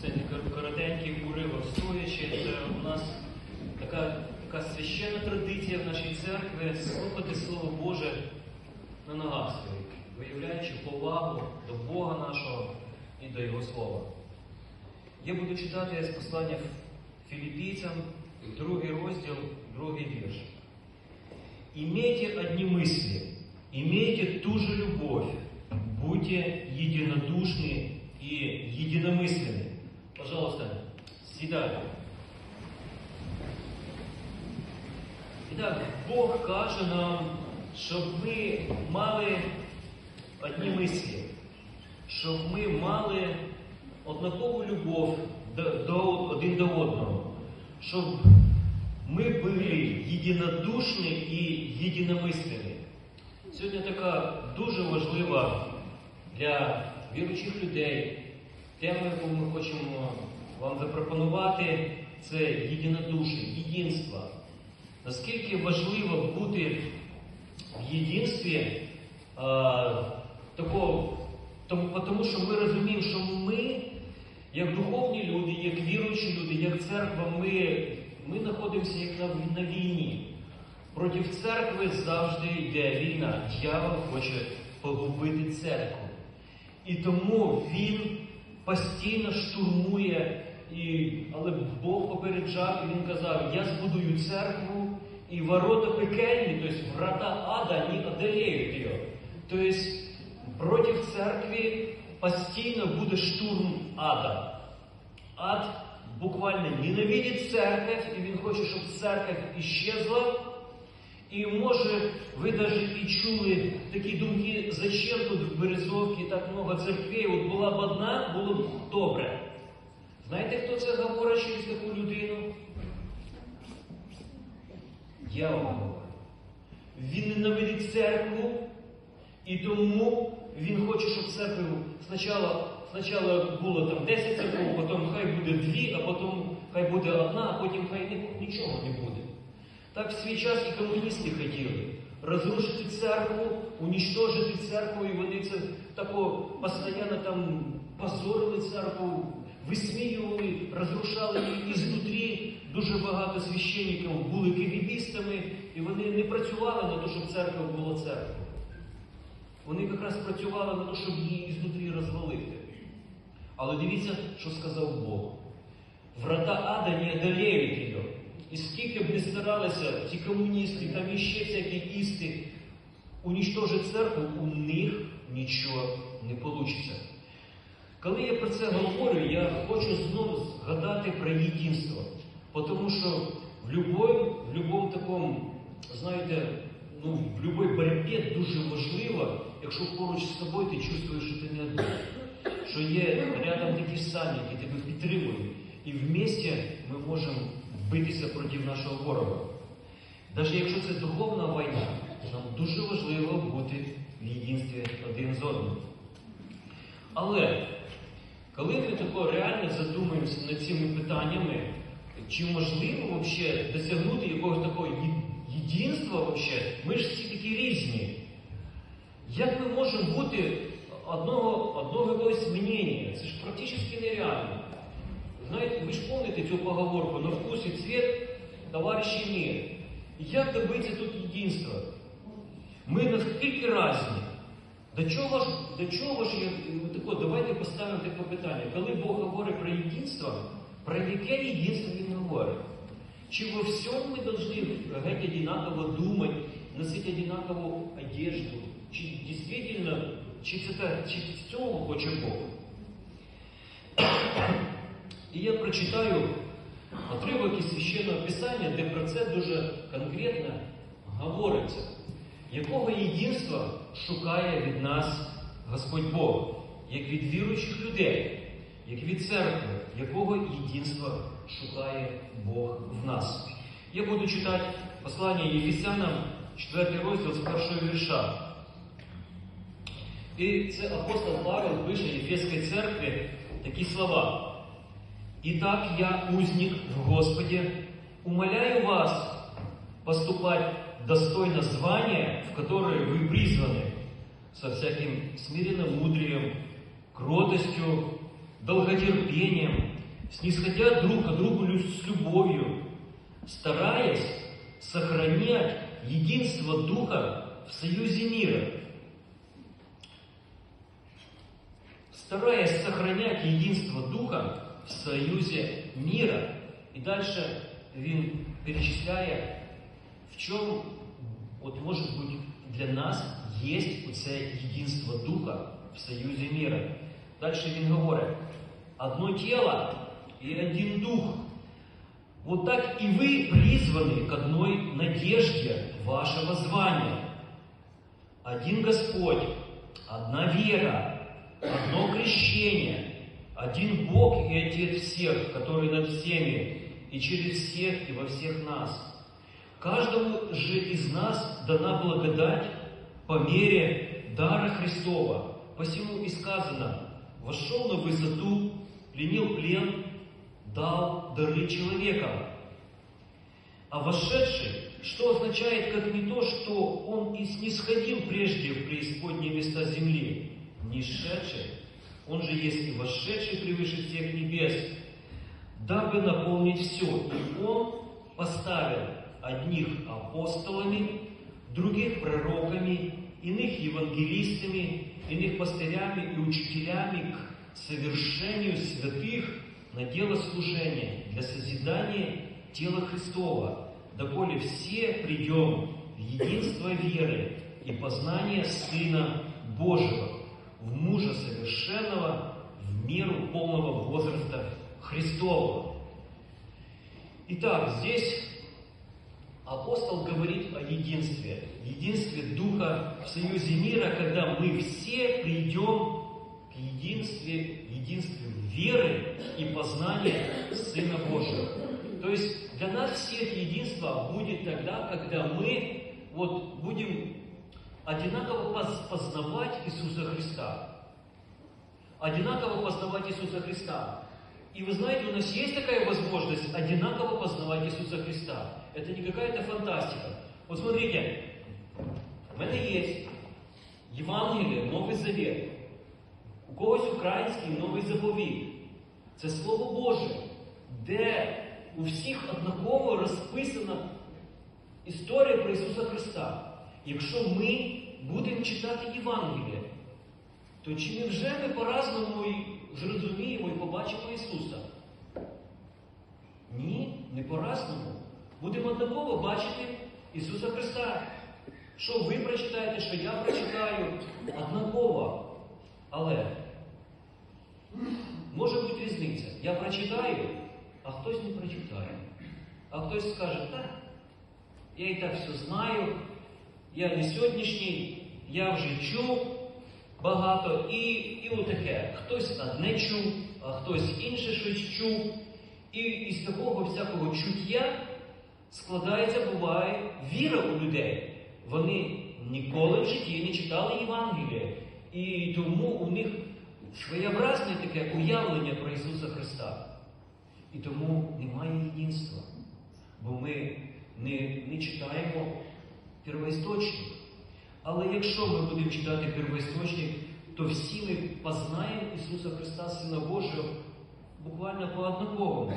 Це не кор- коротенький уривок стоячи. Це у нас така, така священна традиція в нашій церкві слухати Слово Боже на ногах своїх, виявляючи повагу до Бога нашого і до Його Слова. Я буду читати з послання філіппійцям, другий розділ, другий вірш. Имейте одни мысли, имейте ту же любовь, будьте единодушны и единомысленны. Пожалуйста, сідайте. І так, Бог каже нам, щоб ми мали одні мислі, щоб ми мали однакову любов до, один до одного, щоб ми були єдинодушні і єдиномислені. Сьогодні така дуже важлива для віруючих людей тема, яку ми хочемо вам запропонувати, це єдинодуші, єдинство. Наскільки важливо бути в єдинстві, а, такого, тому що ми розуміємо, що ми, як духовні люди, як віруючі люди, як церква, ми, ми знаходимося як на, на війні. Проти церкви завжди йде війна. Дьявол хоче погубити церкву. І тому він постійно штурмує, і, але Бог попереджав, і він казав, я збудую церкву, і ворота пекельні, тобто врата ада не одолеють її. Тобто проти церкви постійно буде штурм ада. Ад буквально ненавидит церковь, і він хоче, щоб церковь исчезла. І може, ви навіть і чули такі думки, зачем тут в Березовці так много церквей, от була б одна, було б добре. Знаєте, хто це говорить через таку людину? Я вам говорю. Він ненавидить церкву, і тому він хоче, щоб церкву спочатку, спочатку було там 10 церков, потім хай буде дві, а потім хай буде одна, а потім хай ні- нічого не буде. Так в свій час і комуністи хотіли розрушити церкву, унічтожити церкву, і вони це тако постійно там позорили церкву, висміювали, розрушали її ізнутрі. Дуже багато священників були кивібістами, і вони не працювали на те, щоб церква була церквою. Вони якраз працювали на те, щоб її ізнутрі розвалити. Але дивіться, що сказав Бог. Врата ада не одолеють її. І скільки б не старалися ті комуністи, там іще всякі істи унічтожити церкву, у них нічого не вийде. Коли я про це говорю, я хочу знову згадати про єдинство. Тому що в любому, в любому такому, знаєте, ну, в будь-якій боротьбі дуже важливо, якщо поруч з тобою ти чувствуєш, що ти не один, що є рядом такі самі, які тебе підтримують. І вместе ми можемо битися проти нашого ворога. Навіть якщо це духовна війна, нам дуже важливо бути в єдинстві один з одним. Але коли ми тако реально задумаємося над цими питаннями, чи можливо вообще досягнути якогось такого єдинства вообще, ми ж всі такі різні. Як ми можемо бути одного, одного якогось мнення? Це ж практично нереально. Знаєте, ви ж помните цю поговорку на вкус і цвет товариші мир. Як добитися тут єдинства? Ми наскільки разні. До чого ж, до чого ж тако, давайте поставимо таке питання. Коли Бог говорить про єдинство, про яке єдинство Він говорить? Чи во всем мы должны геть одинаково думать, носить одинакову одежду? Чи действительно, чи це, чи цього хоче Бог? І я прочитаю отривок із священного писання, де про це дуже конкретно говориться. Якого єдинства шукає від нас Господь Бог, як від віруючих людей, як від церкви, якого єдинства шукає Бог в нас? Я буду читати послання Єфесянам, 4 розділ з першого вірша. І це апостол Павел пише Єфеській церкві такі слова. Итак, я узник в Господе, умоляю вас поступать достойно звания, в которое вы призваны, со всяким смиренномудрием, кротостью, долготерпением, снисходя друг к другу с любовью, стараясь сохранять единство Духа в союзе мира. Стараясь сохранять единство Духа в союзе мира. І дальше він перечисляє, в чому, от може бути, для нас є оце єдинство Духа в союзі мира. Дальше він говорить, одно тело и один дух. Вот так и вы призваны к одной надежде вашего звания. Один Господь, одна вера, одно крещение, один Бог и Отец всех, который над всеми, и через всех и во всех нас. Каждому же из нас дана благодать по мере дара Христова. Посему и сказано, вошел на высоту, пленил плен, дал дары человекам. А вошедший, что означает как не то, что он и снисходил прежде в преисподние места земли, не шедший, он же есть и вошедший превыше всех небес, дабы наполнить все. И он поставил одних апостолами, других пророками, иных евангелистами, иных пастырями и учителями к совершению святых на дело служения, для созидания тела Христова, доколе все придем в единство веры и познание Сына Божьего, в мужа совершенного, в меру полного возраста Христова. Итак, здесь апостол говорит о единстве, единстве Духа в союзе мира, когда мы все придем к единстве, единству веры и познания Сына Божьего. То есть для нас все это единство будет тогда, когда мы вот будем одинаково поз- познавать Иисуса Христа. Одинаково познавать Иисуса Христа. И вы знаете, у нас есть такая возможность одинаково познавать Иисуса Христа. Это не какая-то фантастика. Вот смотрите, у мене є Євангеліє, Новий Завет. У когось український новий заповіт. Це Слово Боже, де у всіх однаково розписана історія про Ісуса Христа. Якщо ми будемо читати Євангеліє, то чи не вже ми по-разному зрозуміємо і побачимо Ісуса? Ні, не по-разному. Будемо однаково бачити Ісуса Христа. Що ви прочитаєте, що я прочитаю, однаково. Але може бути різниця. Я прочитаю, а хтось не прочитає. А хтось скаже, так, я і так все знаю, я не сьогоднішній, я вже чув багато і, і отаке. Хтось одне чув, а хтось інше щось чув. І із такого всякого чуття складається, буває, віра у людей. Вони ніколи в житті не читали Євангелія. І тому у них своєобразне таке уявлення про Ісуса Христа. І тому немає єдинства. Бо ми не, не читаємо первоісточник. Але якщо ми будемо читати первоісточник, то всі ми познаємо Ісуса Христа, Сина Божого, буквально по однаковому.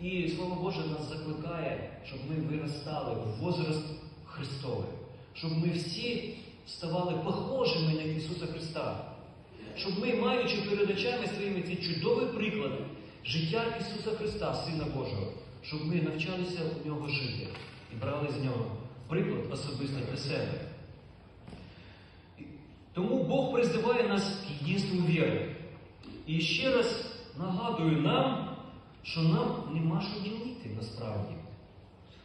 І Слово Боже нас закликає, щоб ми виростали в возраст Христовий, щоб ми всі ставали похожими на Ісуса Христа, щоб ми, маючи перед очами своїми ці чудові приклади життя Ісуса Христа, Сина Божого, щоб ми навчалися у нього жити і брали з нього приклад особисто для себе. Тому Бог призиває нас к єдинству віри. І ще раз нагадую нам, що нам нема що ділити насправді.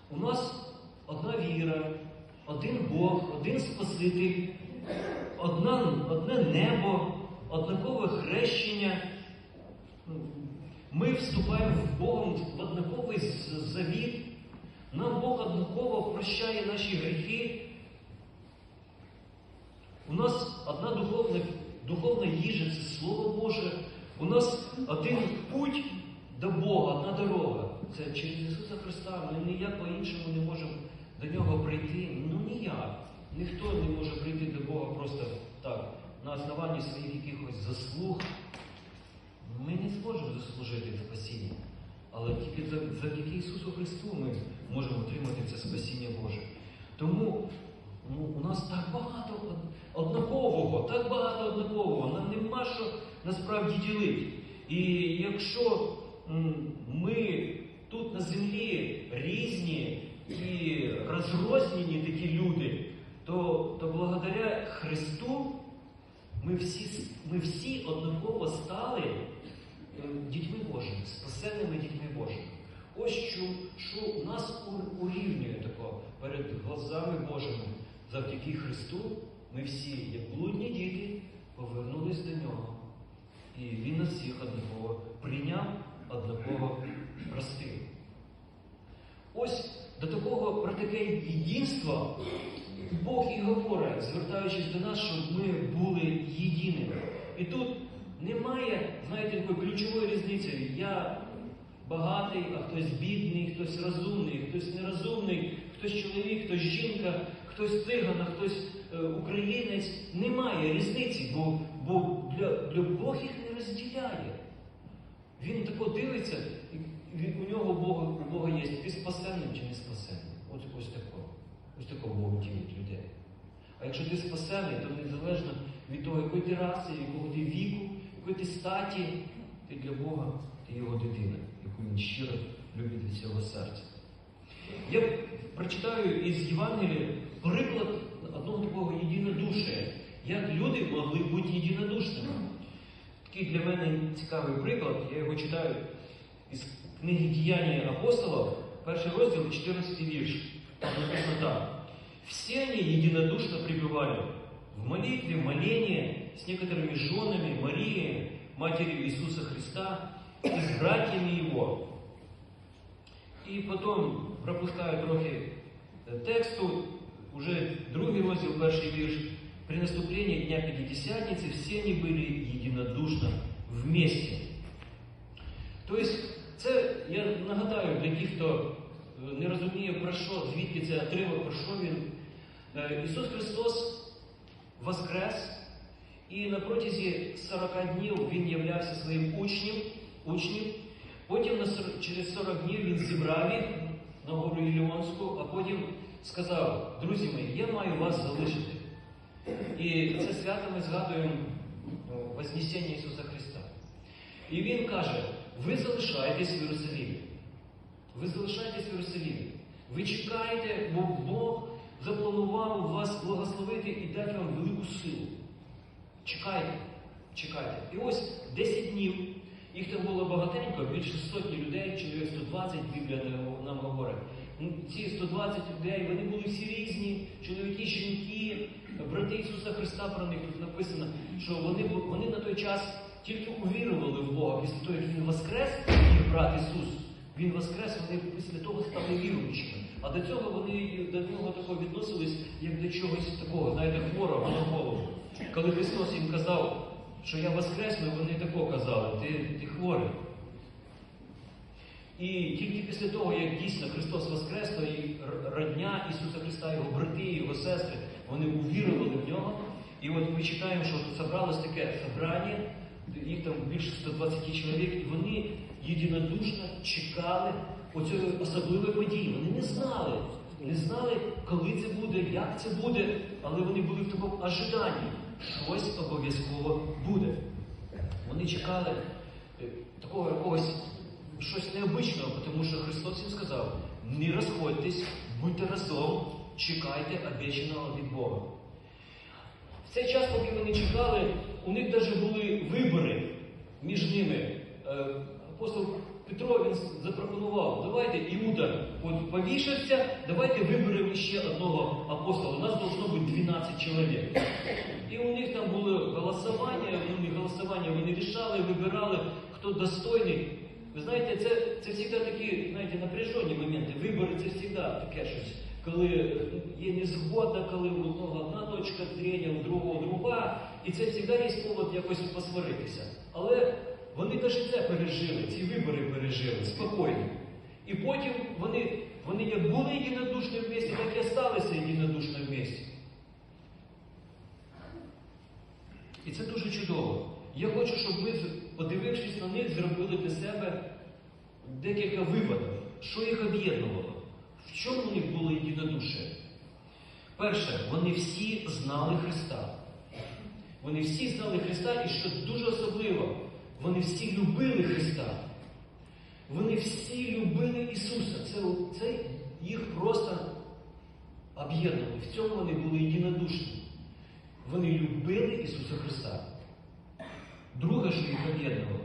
У нас одна віра, один Бог, один Спаситель, одна, одне небо, однакове хрещення. Ми вступаємо в Богом в однаковий завіт. Нам Бог однаково прощає наші гріхи. У нас одна духовна, духовна їжа це Слово Боже. У нас один путь до Бога, одна дорога. Це через Ісуса Христа. Ми ніяк по-іншому не можемо до Нього прийти. Ну ніяк. Ніхто не може прийти до Бога просто так, на основанні своїх якихось заслуг. ми не зможемо заслужити спасіння. Але тільки завдяки Ісусу Христу ми можемо отримати це спасіння Боже. Тому ну, у нас так багато однакового, так багато однакового. Нам нема що насправді ділити. І якщо ми тут на землі різні і розрознені такі люди, то, то благодаря Христу ми всі, ми всі однаково стали дітьми Божими, спасенними дітьми Божими. Ось що, що нас урівнює тако перед глазами Божими. Завдяки Христу ми всі, як блудні діти, повернулись до нього. І Він нас всіх однаково прийняв, однаково простив. Ось до такого про таке єдинство Бог і говорить, звертаючись до нас, щоб ми були єдиними. І тут немає, знаєте, такої ключової різниці. Я багатий, а хтось бідний, хтось розумний, хтось нерозумний, хтось чоловік, хтось жінка, хтось циган, а хтось е, українець. Немає різниці, бо, бо для, для Бог їх не розділяє. Він тако дивиться, у нього Бога, у Бога є, ти спасенним чи не спасенним. Ось, ось тако. Ось тако Бог ділить людей. А якщо ти спасений, то незалежно від того, якої ти раси, якого ти віку, якої ти статі, ти для Бога, ти його дитина, яку він щиро любить від цього серця. Я прочитаю із Євангелія приклад одного такого єдинодушия, як люди могли бути єдинодушними. Такий для мене цікавий приклад, я його читаю із книги Діяння апостолів, перший розділ, 14 вірш. Там написано так. Все они единодушно пребывали в молитве, молении с некоторыми женами Марии, матерью Иисуса Христа и с братьями Его. І потім пропускаю трохи е, тексту, уже другий розділ, перший вірш. При наступлении Дня Пятидесятницы все они были единодушно вместе. Тобто, це я нагадаю для тих, хто е, не розуміє про що, звідки це отривок, про що він. Е, Ісус Христос воскрес, і на протязі 40 днів Він являвся своїм учнем, Учнем. Потім через 40 днів Він зібрав їх на гору Іліонську, а потім сказав, друзі мої, я маю вас залишити. І це свято ми згадуємо ну, Вознесення Ісуса Христа. І Він каже, ви залишаєтесь в Єрусалімі. Ви залишаєтесь в Єрусалімі. Ви чекаєте, бо Бог запланував вас благословити і дати вам велику силу. Чекайте, чекайте. І ось 10 днів, їх там було багатенько, більше сотні людей, чоловік 120, Біблія нам- говорить. Ну, Ці 120 людей, вони були всі різні, чоловіки, жінки, брати Ісуса Христа про них тут написано, що вони, вони на той час тільки увірували в Бога після того, як Він воскрес, їх брат Ісус. Він воскрес, вони після того стали віруючими. А до цього вони до нього такого відносились, як до чогось такого, знаєте, хворого на голову. Коли Христос їм казав, що я воскресну, вони тако казали, ти, ти хворий. І тільки після того, як дійсно Христос воскрес, то і родня Ісуса Христа, його брати, його сестри, вони увірували в нього. І от ми читаємо, що зібралось таке собрання, їх там більше 120 чоловік, і вони єдинодушно чекали оцієї особливої події. Вони не знали, не знали, коли це буде, як це буде, але вони були в такому ожиданні. Щось обов'язково буде. Вони чекали е, такого якогось щось необичного, тому що Христос їм сказав: не розходьтесь, будьте разом, чекайте обіцяного від Бога. В цей час, поки вони чекали, у них навіть були вибори між ними. Е, Апостол Петро він запропонував, давайте Іуда от повішався, давайте виберемо ще одного апостола. У нас должно бути 12 чоловік. І у них там було голосування, у них голосування вони рішали, вибирали, хто достойний. Ви знаєте, це, це завжди такі, знаєте, напряжені моменти. Вибори це завжди таке щось. Коли є незгода, коли у одного одна точка зрення, у другого друга, і це завжди є повод якось посваритися. Але вони навіть це пережили, ці вибори пережили спокійно. І потім вони, вони як були єдинодушні в місті, так і осталися єдинодушні в місті. І це дуже чудово. я хочу, щоб ви, подивившись на них, зробили для себе декілька виводів, що їх об'єднувало, в чому у них було єдинодушие. Перше, вони всі знали Христа. Вони всі знали Христа, і що дуже особливо, вони всі любили Христа. Вони всі любили Ісуса. Це, це їх просто об'єднувало. В цьому вони були єдинодушні. Вони любили Ісуса Христа. Друге, що їх об'єднувало,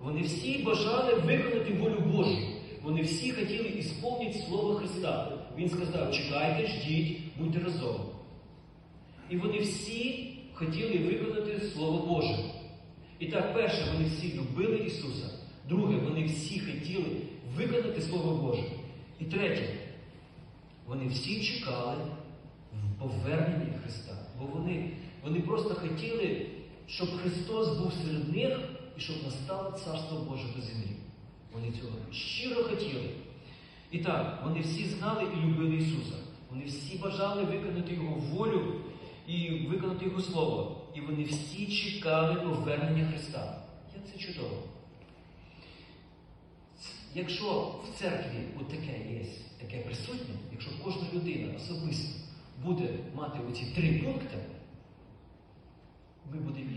вони всі бажали виконати волю Божу. Вони всі хотіли ісповнити Слово Христа. Він сказав, чекайте, ждіть, будьте разом. І вони всі хотіли виконати Слово Боже. І так, перше, вони всі любили Ісуса. Друге, вони всі хотіли виконати Слово Боже. І третє, вони всі чекали в поверненні Христа. Бо вони, вони просто хотіли, щоб Христос був серед них і щоб настало Царство Боже на землі. Вони цього щиро хотіли. І так, вони всі знали і любили Ісуса. Вони всі бажали виконати Його волю і виконати Його Слово. І вони всі чекали повернення Христа. Як це чудово. Якщо в церкві от таке є, таке присутнє, якщо кожна людина особисто буде мати оці три пункти, ми будемо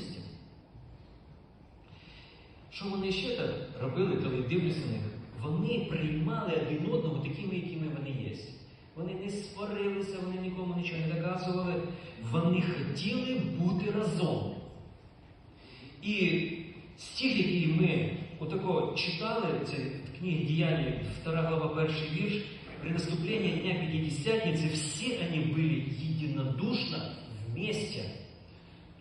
з цим? Що вони ще так робили, коли дивлюся на них? Вони приймали один одного такими, якими вони є. Вони не сварилися, вони нікому нічого не доказували. Вони хотіли бути разом. І стих, який ми отако читали, це в книгі Діяння, 2 глава, перший вірш, при наступлении Дня Пятидесятницы все они были єдинодушно вместе.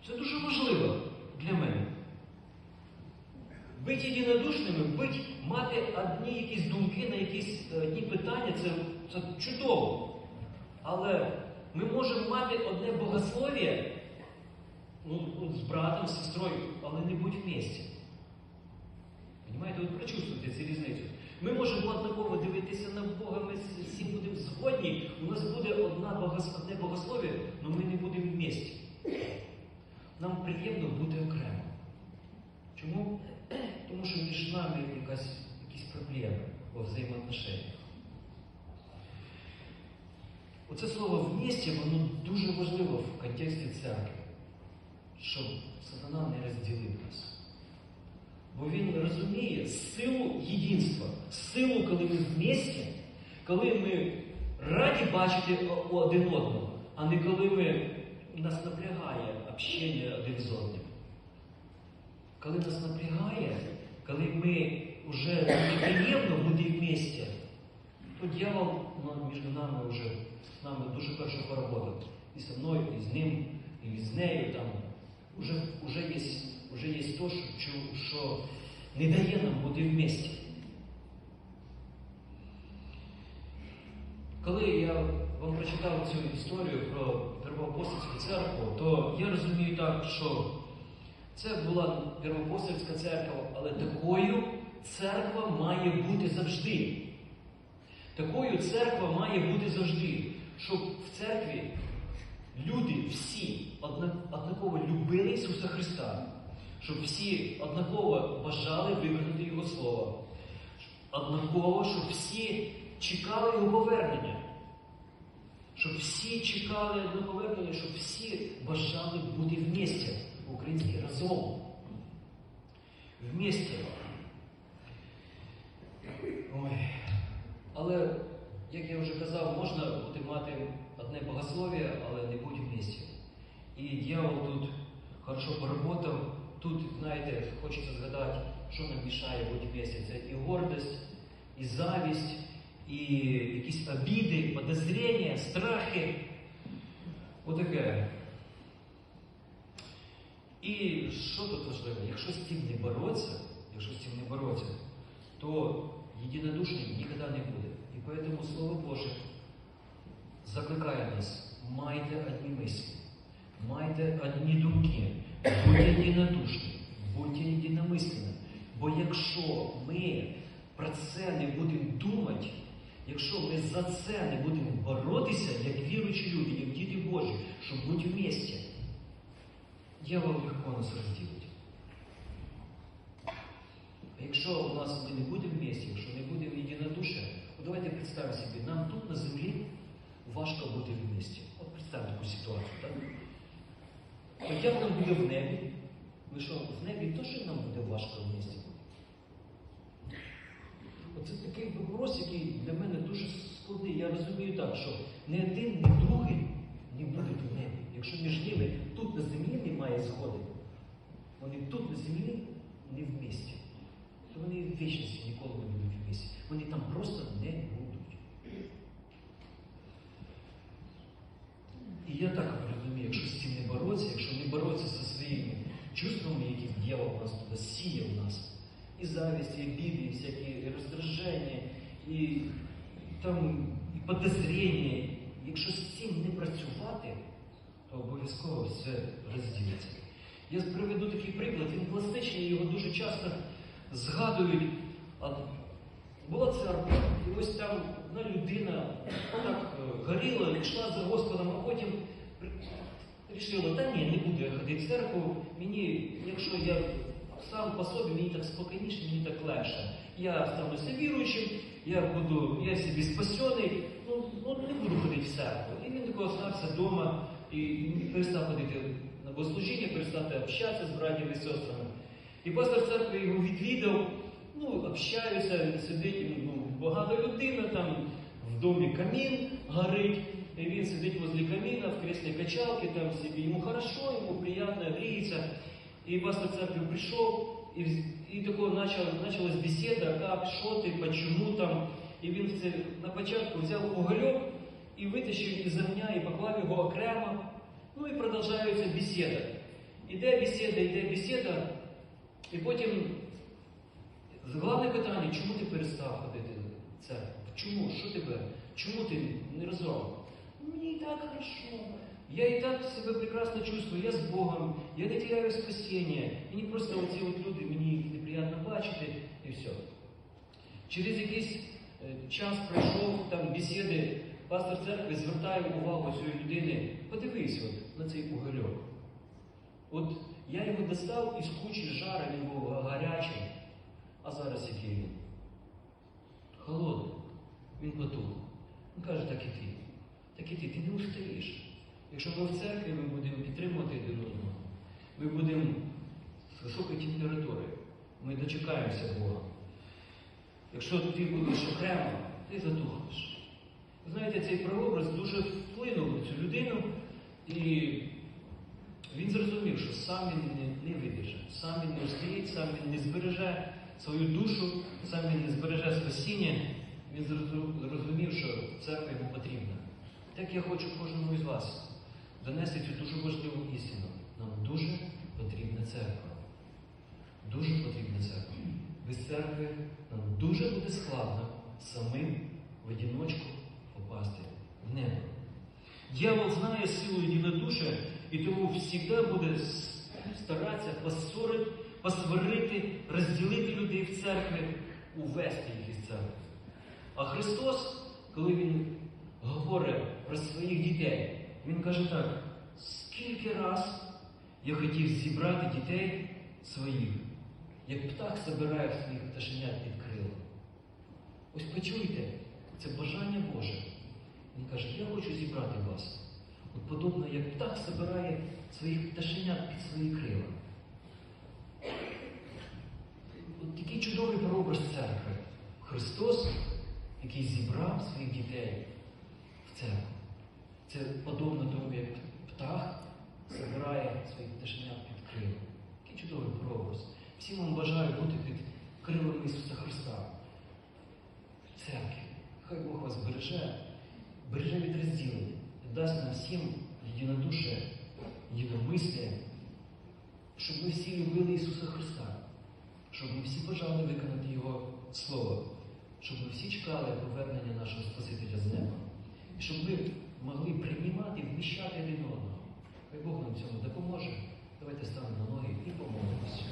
Це дуже важливо для мене. Бути єдинодушними, бути, мати одні якісь думки на якісь е, одні питання, це, це чудово. Але ми можемо мати одне богослов'я ну, ну, з братом, з сестрою, але не бути в місті. Понимаєте, ви прочувствуєте цю різницю. Ми можемо однаково дивитися на Бога, ми всі будемо згодні, у нас буде одна богос... одне богослов'я, але ми не будемо в місті. Нам приємно бути окремо. Чому? Тому що між нами якась, якісь проблеми у взаємоотношеннях. Оце слово «вместе», воно дуже важливо в контексті церкви, щоб сатана не розділив нас. Бо він розуміє силу єдинства, силу, коли ми вместе, коли ми раді бачити один одного, а не коли ми, нас напрягає общення один з одним. Коли нас напрягає, коли ми вже неприємно бути вместе, то дьявол ну, між нами вже нами дуже хорошо поработав. І зі мною, і з ним, і з нею там. Уже, уже є, уже є то, що, що не дає нам бути вместе. Коли я вам прочитав цю історію про Первоапостольську церкву, то я розумію так, що це була Первоапостольська церква, але такою церква має бути завжди. Такою церква має бути завжди, щоб в церкві люди всі однаково любили Ісуса Христа, щоб всі однаково бажали виконати Його Слово. Однаково, щоб всі чекали Його повернення. Щоб всі чекали на повернення, щоб всі бажали бути вместе, українські разом. Вместе. Ой. Але, як я вже казав, можна бути мати одне богослов'я, але не бути вместе. І дьявол тут хорошо поработав. Тут, знаєте, хочеться згадати, що нам мішає бути вместе. Це і гордость, і завість, і якісь обіди, подозріння, страхи. Отаке. І що тут важливо? Якщо з цим не боротися, якщо з цим не боротися, то єдинодушним ніколи не буде. І поэтому Слово Боже закликає нас, майте одні мислі, майте одні думки, будьте єдинодушні, будьте єдиномисленні. Бо якщо ми про це не будемо думати, якщо ми за це не будемо боротися, як віруючі люди, як діти Божі, щоб бути в місті, дьявол легко нас розділить. А якщо у нас ми не будемо в місті, якщо не будемо єдинодушя, то давайте представимо собі, нам тут на землі важко бути в місті. От представте таку ситуацію. Так? А дьявол буде в небі. Ми що, в небі теж нам буде важко в місті? Оце такий вопрос, який для мене дуже складний. Я розумію так, що ні один, ні другий не будуть в небі. Якщо між ними тут на землі немає згоди, вони тут на землі не в місті, то вони в вічності ніколи не будуть в місті. Вони там просто не будуть. І я так розумію, якщо з цим не боротися, якщо не боротися зі своїми чувствами, які дьявол нас туди сіє в нас, і зависть, і обиды, і всякі і роздраження, і там і подозріння. Якщо з цим не працювати, то обов'язково все розділиться. Я приведу такий приклад, він пластичний, його дуже часто згадують. Була церква, і ось там одна людина так е, горіла, йшла за Господом, а потім Рішила, та ні, не буду я ходити в церкву. Мені, якщо я сам по собі, мені так спокійніше, мені так легше. Я стануся віруючим, я буду, я собі спасений, ну, ну не буду ходити в церкву. І він такого остався вдома і, і перестав ходити на богослужіння, перестати общатися з братями і сестрами. І пастор церкви його відвідав, ну, общаюся, сидить, ну, багато людина, там в домі камін горить. И він сидить возле камина в кресле качалки, там себе, ему хорошо, ему приятно, греется. И пастор церкви пришел, и, и такое начал, началась беседа, как, что ты, почему там. І він на початку взяв угольок і витащив із огня і поклав його окремо. Ну і продовжується бесіда. Іде бесіда, іде бесіда, і потім головне питання, чому ти перестав ходити в церкву? Чому? Що тебе? Чому ти не разом? Мені так хорошо. Я і так себе прекрасно чувствую, я з Богом, я не теряю спасіння. Мені просто оці от люди, мені їх неприємно бачити і все. Через якийсь е, час пройшов там бесіди, пастор церкви звертає увагу цієї людини. Подивись от, на цей угольок. От я його достав із кучі жара, він був гарячий, а зараз який він? Холодний. Він потух. Він каже, так і ти. Так і ти, ти не устаєш. Якщо ми в церкві ми будемо підтримувати один одного, ми будемо високою температурою, ми дочекаємося Бога. Якщо ти будеш окремо, ти затухнеш. Знаєте, цей прообраз дуже вплинув на цю людину, і він зрозумів, що сам він не, не видержить, сам він не устоїть, сам він не збереже свою душу, сам він не збереже спасіння. Він зрозу- зрозумів, що церква йому потрібна. Так я хочу кожному із вас донести цю дуже важливу істину. Нам дуже потрібна церква. Дуже потрібна церква. Без церкви нам дуже буде складно самим в одиночку попасти в небо. Дьявол знає силу єдинодушия, і тому завжди буде старатися поссорити, посварити, розділити людей в церкві, увести їх із церкви. А Христос, коли Він говорить про своїх дітей, Він каже так: скільки раз я хотів зібрати дітей своїх, як птах збирає своїх пташенят під крила. Ось почуйте, це бажання Боже. Він каже, я хочу зібрати вас. От подобно, як птах збирає своїх пташенят під свої крила. От такий чудовий прообраз церкви. Христос, який зібрав своїх дітей в церкву. Це подобно тому, як птах збирає своїх пташенят під крила. Який чудовий прообраз. Всім вам бажаю бути під крилами Ісуса Христа. В церкві. Хай Бог вас береже, береже від розділення, дасть нам всім єдинодуше, єдиномислі, щоб ми всі любили Ісуса Христа, щоб ми всі бажали виконати Його Слово, щоб ми всі чекали повернення нашого Спасителя з неба, і щоб ми могли приймати, вміщати один одного. Хай Бог нам цьому допоможе. Давайте станемо на ноги і помолимося.